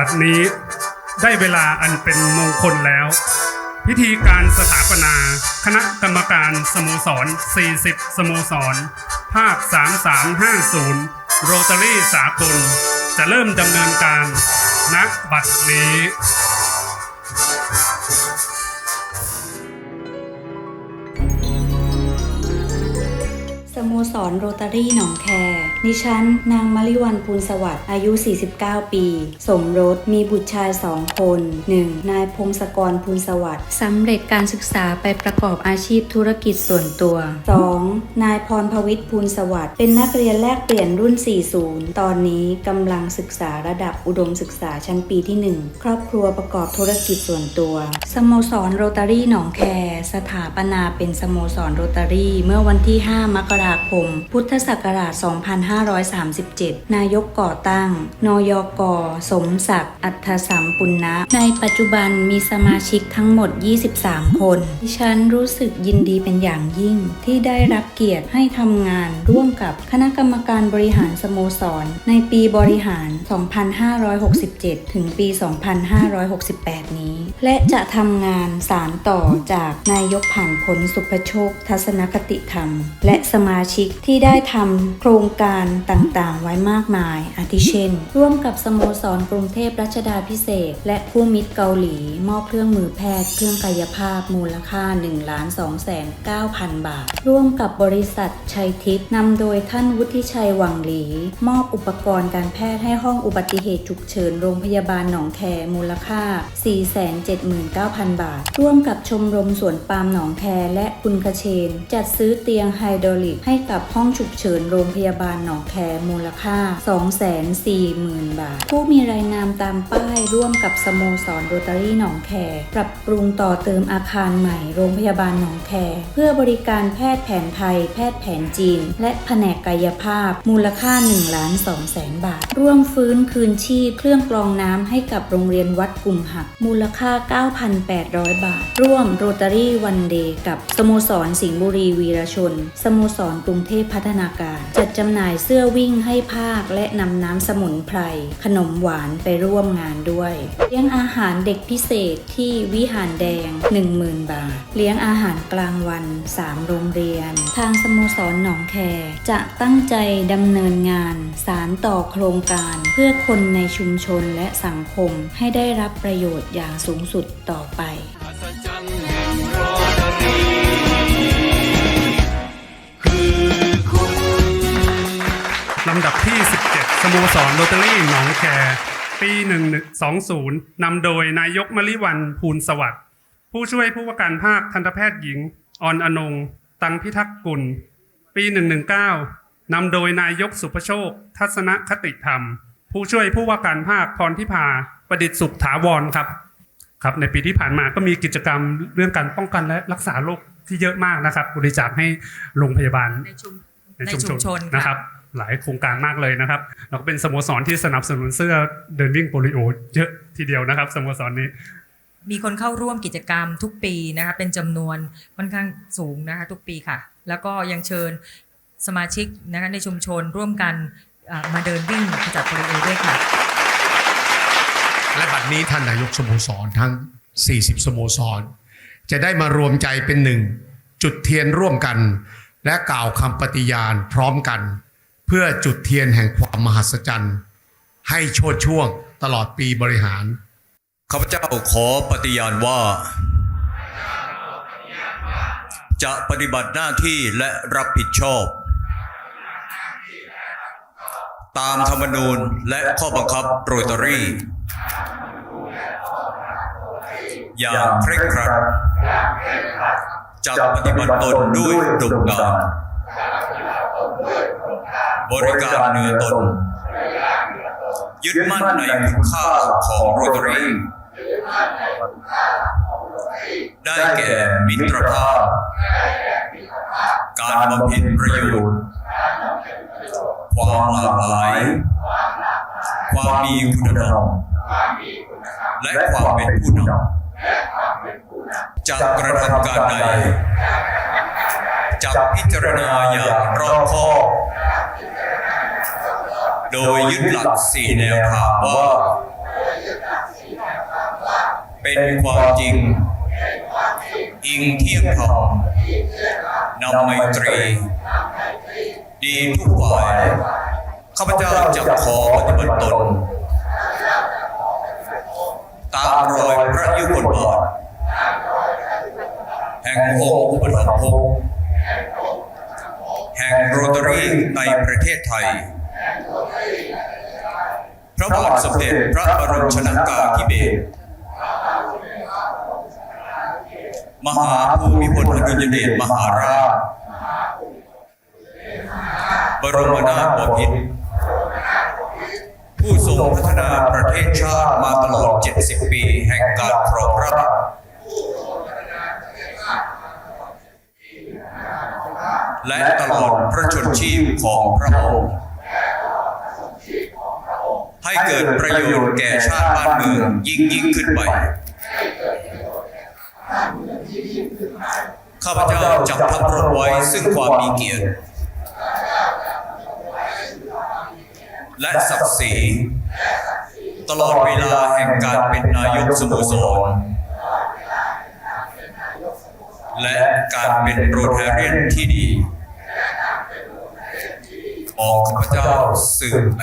บัดนี้ได้เวลาอันเป็นมงคลแล้ว พิธีการสถาปนา คณะกรรมการสโมสร 40 สโมสร ภาค 3350 โรตารี่สากล จะเริ่มดำเนินการณบัดนี้ สโมสรโรตารี่หนองแคดิฉัน นางมริวันภูลสวัสดิ์อายุ 49 ปี สมรสมีบุตรชายสองคน 1. นายพงศกรภูลสวัสดิ์สำเร็จการศึกษาไปประกอบอาชีพธุรกิจส่วนตัว 2. นายพรพวิทย์ภูลสวัสดิ์เป็นนักเรียนแลกเปลี่ยนรุ่น 40 ตอนนี้กำลังศึกษาระดับอุดมศึกษาชั้นปีที่ 1 ครอบครัวประกอบธุรกิจส่วนตัว สโมสรโรตารี่หนองแค สถาปนาเป็นสโมสรโรตารี่ เมื่อวันที่ 5 มกราคม พุทธศักราช 2537 นายกก่อตั้ง นยก สมศักดิ์ อัธสัมปุณณะ ในปัจจุบันมีสมาชิกทั้งหมด 23 คน ดิฉันรู้สึกยินดีเป็นอย่างยิ่งที่ได้รับเกียรติให้ทำงาน ร่วมกับคณะกรรมการบริหารสโมสร ในปีบริหาร 2567 ถึงปี 2568 นี้ และจะทำงานสารต่อจากนายกผ่านผลสุภโชค ทัศนคติธรรม และสมาชิกที่ได้ทำโครงการต่างๆ ไว้มากมาย อาทิเช่น ร่วมกับสโมสรกรุงเทพรัชดาพิเศษ และคู่มิตรเกาหลี มอบเครื่องมือแพทย์ เครื่องกายภาพมูลค่า 1 2 9 0 0 0 บาท ร่วมกับบริษัทชัยทิพย์นำโดยท่านวุฒิชัยหวังหลี มอบอุปกรณ์การแพทย์ให้ห้องอุบัติเหตุฉุกเฉินโรงพยาบาลหนองแคมูลค่า 479,000 บาท ร่วมกับชมรมสวนปาล์มหนองแคและคุณคเชน จัดซื้อเตียงไฮดรอลิกให้กับห้องฉุกเฉินโรงพยาบาลหนองแคมูลค่า 240,000 บาท ผู้มีรายนามตามป้ายร่วมกับสโมสรโรตารี่หนองแคปรับปรุงต่อเติมอาคารใหม่โรงพยาบาลหนองแคเพื่อบริการแพทย์แผนไทย แพทย์แผนจีน และแผนกกายภาพ มูลค่า1ล้าน2แสนบาท ร่วมฟื้นคืนชีพเครื่องกรองน้ำให้กับโรงเรียนวัดกลุ่มหัก มูลค่า 9,800 บาท ร่วมโรตารี่วันเดย์กับสโมสรสิงห์บุรีวีรชน สโมสรกรุงเทพพัฒนาการ จัดจำหน่ายเสื้อวิ่งให้ภาค และนำน้ำสมุนไพรขนมหวานไปร่วมงานด้วยเลี้ยงอาหารเด็กพิเศษที่วิหารแดง 10,000 บาท เลี้ยงอาหารกลางวัน 3 โรงเรียนทางสโมสรหนองแค จะตั้งใจดำเนินงาน สารต่อโครงการเพื่อคนในชุมชนและสังคมให้ได้รับประโยชน์อย่างสูงสุดต่อไปลำดับที่ 17 สโมสรโรตารี่หนองแค ปี 1120 นำโดยนายกมลิวันภูลสวัสดิ์ ผู้ช่วยผู้ว่าการภาคทันตแพทย์หญิง ออนอนง ตังพิทักษ์กุล ปี 119นำโดยนายกสุภโชค ทัศนคติธรรม ผู้ช่วยผู้ว่าการภาคพรทิพาประดิษฐ์สุขถาวรครับ ครับ ในปีที่ผ่านมาก็มีกิจกรรมเรื่องการป้องกันและรักษาโรคที่เยอะมากนะครับ บริจาคให้โรงพยาบาลในชุมในในชุมชุมชชนนนะครับ หลายโครงการมากเลยนะครับเราก็เป็นสโมสรที่สนับสนุนเสื้อเดินวิ่งโปลิโอเยอะทีเดียวนะครับสโมสรนี้ มีคนเข้าร่วมกิจกรรมทุกปีนะคะเป็นจำนวนค่อนข้างสูงนะคะทุกปีค่ะ แล้วก็ยังเชิญสมาชิกนะคะในชุมชนร่วมกันมาเดินวิ่งขจัดโปลิโอด้วยค่ะ และบัดนี้ท่านนายกสโมสรทั้ง 40 สโมสร จะได้มารวมใจเป็นหนึ่ง จุดเทียนร่วมกัน และกล่าวคำปฏิญาณพร้อมกัน เพื่อจุดเทียนแห่งความมหัศจรรย์ ให้โชดช่วงตลอดปีบริหาร ข้าพเจ้าขอปฏิญาณว่า จะปฏิบัติหน้าที่และรับผิดชอบ ตามธรรมนูญและข้อบังคับโรตารี่อย่างเคร่งครัดจะปฏิบัติตนด้วยดมดานบริการเนื้อตน ยึดมั่นในคุณค่าของโรตารี่ ได้แก่มิตรภาพ การบำเพ็ญประโยชน์ ความหลากหลาย ความมีคุณธรรม และความเป็นผู้นำจะกระทำการใดจะพิจารณาอย่างรอบคอบ โดยยึดหลักสี่แนวทางว่า เป็นความจริง อิงเที่ยงธรรมนำไมตรี ดีทุกฝ่ายข้าพเจ้าจะขอปฏิบัติตน ตามรอยพระยุคลบาทแห่งองค์อุปถัมภกแห่งโรตารีในประเทศไทย พระบาทสมเด็จพระบรมชนากาธิเบศร มหาภูมิพลอดุลยเดชมหาราช บรมนาถบพิตรผู้ทรงพัฒนาประเทศชาติมาตลอด 70 ปีแห่งการครองราชและตลอดพระชนชีพของพระองค์ให้เกิดประโยชน์แก่ชาติบ้านเมืองยิ่งยิ่งขึ้นไป ข้าพเจ้าจะพักรบไว้ซึ่งความมีเกียรติ และศักดิ์ศรีตลอดเวลาแห่งการเป็นนายกสโมสร และการเป็นโรแทเรียนที่ดี ของข้าพเจ้าสืบไป